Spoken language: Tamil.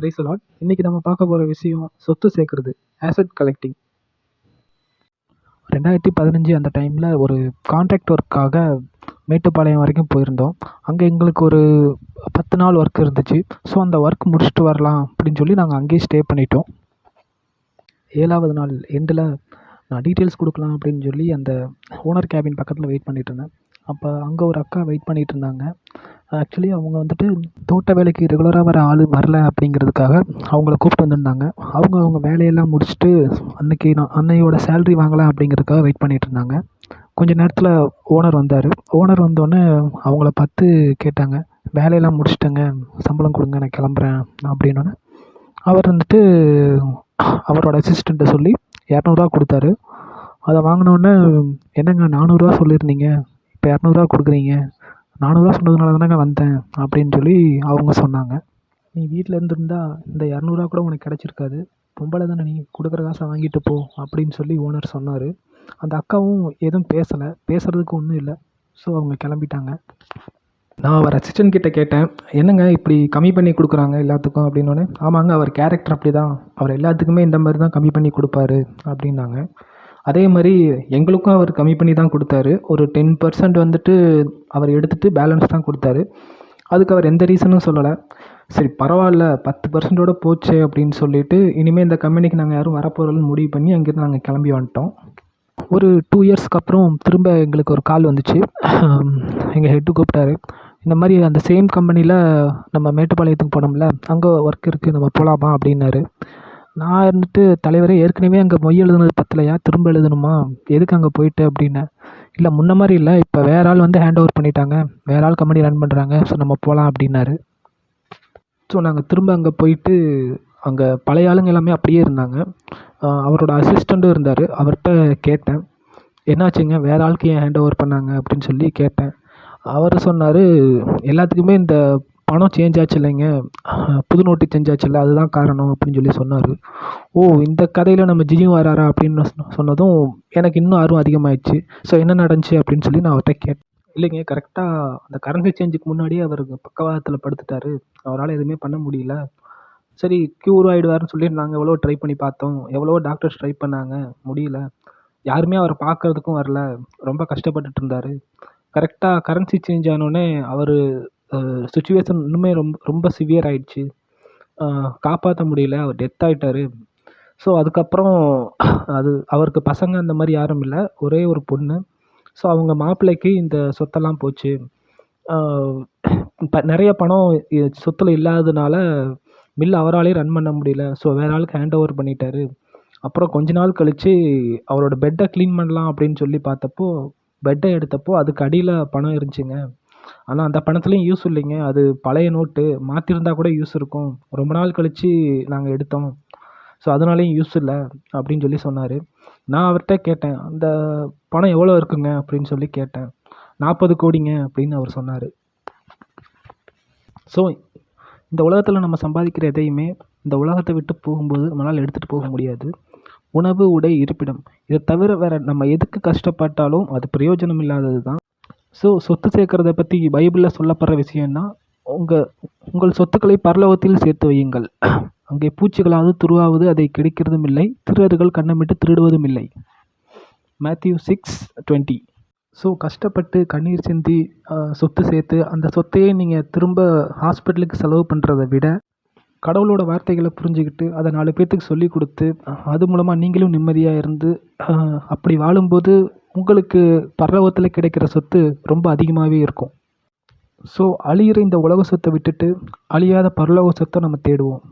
பிரைஸ் அலாட் இன்னைக்கு நம்ம பார்க்க போகிற விஷயம் சொத்து சேர்க்குறது ஆசெட் கலெக்டிங் ரெண்டாயிரத்தி பதினஞ்சு அந்த டைமில் ஒரு கான்ட்ராக்ட் ஒர்க்காக மேட்டுப்பாளையம் வரைக்கும் போயிருந்தோம். அங்கே எங்களுக்கு ஒரு பத்து நாள் ஒர்க் இருந்துச்சு. ஸோ அந்த ஒர்க் முடிச்சுட்டு வரலாம் அப்படின்னு சொல்லி நாங்கள் அங்கேயே ஸ்டே பண்ணிட்டோம். ஏழாவது நாள் எண்டில் நான் டீட்டெயில்ஸ் கொடுக்கலாம் அப்படின்னு சொல்லி அந்த ஓனர் கேபின் பக்கத்தில் வெயிட் பண்ணிகிட்டு இருந்தேன். அப்போ அங்கே ஒரு அக்கா வெயிட் பண்ணிகிட்டு இருந்தாங்க. ஆக்சுவலி அவங்க வந்துட்டு தோட்ட வேலைக்கு ரெகுலராக வர ஆள் வரல அப்படிங்கிறதுக்காக அவங்கள கூப்பிட்டு வந்திருந்தாங்க. அவங்க அவங்க வேலையெல்லாம் முடிச்சுட்டு அன்னைக்கு நான் அன்னையோட சேலரி வாங்கலாம் அப்படிங்கிறதுக்காக வெயிட் பண்ணிட்டு இருந்தாங்க. கொஞ்ச நேரத்தில் ஓனர் வந்தார். ஓனர் வந்தோடனே அவங்கள பார்த்து கேட்டாங்க. வேலையெல்லாம் முடிச்சிட்டேங்க. சம்பளம் கொடுங்க நான் கிளம்புறேன் அப்படின்னோடனே அவர் வந்துட்டு அவரோட அசிஸ்டண்ட்டை சொல்லி இரநூறுவா கொடுத்தாரு. அதை வாங்கினோடனே என்னங்க நானூறுரூவா சொல்லியிருந்தீங்க. இப்போ இரநூறுவா கொடுக்குறீங்க. நானூறுரூவா சொன்னதுனால தானேங்க வந்தேன் அப்படின்னு சொல்லி அவங்க சொன்னாங்க. நீ வீட்டில் இருந்திருந்தா இந்த இரநூறுவா கூட உனக்கு கிடச்சிருக்காது. பொம்பளை தானே நீ கொடுக்குற காசை வாங்கிட்டு போ அப்படின்னு சொல்லி ஓனர் சொன்னார். அந்த அக்காவும் எதுவும் பேசலை பேசுகிறதுக்கு ஒன்றும் இல்லை. ஸோ அவங்க கிளம்பிட்டாங்க. நான் அவர் அசிஸ்டன்ட் கிட்டே கேட்டேன் என்னங்க இப்படி கம்மி பண்ணி கொடுக்குறாங்க எல்லாத்துக்கும்? அப்படின்னோடனே ஆமாங்க அவர் கேரக்டர் அப்படி தான் அவர் எல்லாத்துக்குமே இந்த மாதிரி தான் கம்மி பண்ணி கொடுப்பாரு அப்படின்னாங்க. அதே மாதிரி எங்களுக்கும் அவர் கம்மி பண்ணி தான் கொடுத்தாரு. ஒரு டென் பர்சன்ட் வந்துட்டு அவர் எடுத்துகிட்டு பேலன்ஸ் தான் கொடுத்தாரு. அதுக்கு அவர் எந்த ரீசனும் சொல்லலை. சரி பரவாயில்ல பத்து பர்சன்டோட போச்சு அப்படின்னு சொல்லிட்டு இனிமேல் இந்த கம்பெனிக்கு நாங்கள் யாரும் வரப்போகிறோம்னு முடிவு பண்ணி அங்கேருந்து நாங்கள் கிளம்பி வந்துட்டோம். ஒரு டூ இயர்ஸ்க்கு அப்புறம் திரும்ப எங்களுக்கு ஒரு கால் வந்துச்சு. எங்கள் ஹெட்டு கூப்பிட்டாரு. இந்த மாதிரி அந்த சேம் கம்பெனியில் நம்ம மேட்டுப்பாளையத்துக்கு போனோம்ல அங்கே ஒர்க் இருக்குது நம்ம போகலாமா அப்படின்னாரு. நான் இருந்துட்டு தலைவரே ஏற்கனவே அங்கே மொய் எழுதுனது பத்தலையா? திரும்ப எழுதணுமா? எதுக்கு அங்கே போயிட்டு அப்படின்னேன் இல்லை முன்ன மாதிரி இல்லை. இப்போ வேற ஆள் வந்து ஹேண்ட் ஓவர் பண்ணிட்டாங்க. வேற ஆள் கம்பெனி ரன் பண்ணுறாங்க ஸோ நம்ம போகலாம் அப்படின்னாரு. ஸோ நாங்கள் திரும்ப அங்கே போயிட்டு அங்கே பழைய ஆளுங்க எல்லாமே அப்படியே இருந்தாங்க. அவரோட அசிஸ்டண்ட்டும் இருந்தார். அவர்கிட்ட கேட்டேன். என்னாச்சுங்க? வேற ஆளுக்கு ஏன் ஹேண்ட் ஓவர் பண்ணாங்க அப்படின்னு சொல்லி கேட்டேன். அவர் சொன்னார் எல்லாத்துக்குமே இந்த பணம் சேஞ்ச் ஆச்சு இல்லைங்க புது நோட்டு சேஞ்ச் ஆச்சுல்ல அதுதான் காரணம் அப்படின்னு சொல்லி சொன்னார். ஓ இந்த கதையில் நம்ம ஜியும் வராரா அப்படின்னு சொன்ன- சொன்னதும் எனக்கு இன்னும் ஆர்வம் அதிகமாயிடுச்சு. ஸோ என்ன நடந்துச்சு அப்படின்னு சொல்லி நான் அவர்கிட்ட கேட்டேன். இல்லைங்க கரெக்டாக அந்த கரன்சி சேஞ்சுக்கு முன்னாடியே அவர் பக்கவாதத்தில் படுத்துட்டாரு. அவரால் எதுவுமே பண்ண முடியல. சரி க்யூர் ஆகிடுவாருன்னு சொல்லி நாங்கள் எவ்வளோ ட்ரை பண்ணி பார்த்தோம். எவ்வளோ டாக்டர்ஸ் ட்ரை பண்ணாங்க. முடியல. யாருமே அவரை பார்க்கறதுக்கும் வரல. ரொம்ப கஷ்டப்பட்டுட்டு இருந்தார். கரெக்டாக கரன்சி சேஞ்ச் ஆனோடனே அவர் சுச்சுவேஷன் இன்னுமே ரொம்ப ரொம்ப சிவியர் ஆயிடுச்சு. காப்பாற்ற முடியல. அவர் டெத் ஆயிட்டாரு. ஸோ அதுக்கப்புறம் அது அவருக்கு பசங்க அந்த மாதிரி யாரும் இல்லை. ஒரே ஒரு பொண்ணு. ஸோ அவங்க மாப்பிள்ளைக்கு இந்த சொத்தெல்லாம் போச்சு. இப்போ நிறைய பணம் சொத்தில் இல்லாததுனால மில் அவராலே ரன் பண்ண முடியல. ஸோ வேற ஆளுக்கு ஹேண்ட் ஓவர் பண்ணிட்டாரு. அப்புறம் கொஞ்ச நாள் கழித்து அவரோட பெட்டை க்ளீன் பண்ணலாம் அப்படின்னு சொல்லி பார்த்தப்போ பெட்டை எடுத்தப்போ அதுக்கு அடியில் பணம் இருந்துச்சுங்க. ஆனால் அந்த பணத்துலேயும் யூஸ் இல்லைங்க. அது பழைய நோட்டு மாற்றிருந்தா கூட யூஸ் இருக்கும். ரொம்ப நாள் கழித்து நாங்கள் எடுத்தோம். ஸோ அதனாலேயும் யூஸ் இல்லை அப்படின்னு சொல்லி சொன்னார். நான் அவர்கிட்ட கேட்டேன் அந்த பணம் எவ்வளோ இருக்குங்க? அப்படின்னு சொல்லி கேட்டேன். நாற்பது கோடிங்க அப்படின்னு அவர் சொன்னார். ஸோ இந்த உலகத்தில் நம்ம சம்பாதிக்கிற எதையுமே இந்த உலகத்தை விட்டு போகும்போது நம்மளால் எடுத்துகிட்டு போக முடியாது. உணவு உடை இருப்பிடம். இதை தவிர வேறு நம்ம எதுக்கு கஷ்டப்பட்டாலும் அது பிரயோஜனம் இல்லாதது தான் ஸோ சொத்து சேர்க்கறத பற்றி பைபிளில் சொல்லப்படுற விஷயம்னா உங்கள் உங்கள் சொத்துக்களை பரலோகத்தில் சேர்த்து வையுங்கள். அங்கே பூச்சிகளாவது துருவாவது அதை கிடைக்கிறதும் இல்லை திருடர்கள் கண்ணமிட்டு திருடுவதும் இல்லை. Matthew six twenty. ஸோ கஷ்டப்பட்டு கண்ணீர் சிந்தி சொத்து சேர்த்து அந்த சொத்தையே நீங்கள் திரும்ப ஹாஸ்பிட்டலுக்கு செலவு பண்ணுறதை விட கடவுளோட வார்த்தைகளை புரிஞ்சுக்கிட்டு அதை நாலு பேர்த்துக்கு சொல்லி கொடுத்து அது மூலமாக நீங்களும் நிம்மதியாக இருந்து அப்படி வாழும்போது உங்களுக்கு பரலோகத்தில் கிடைக்கிற சொத்து ரொம்ப அதிகமாகவே இருக்கும். ஸோ அழியிற இந்த உலக சொத்தை விட்டுட்டு அழியாத பரலோக சொத்தை நம்ம தேடுவோம்.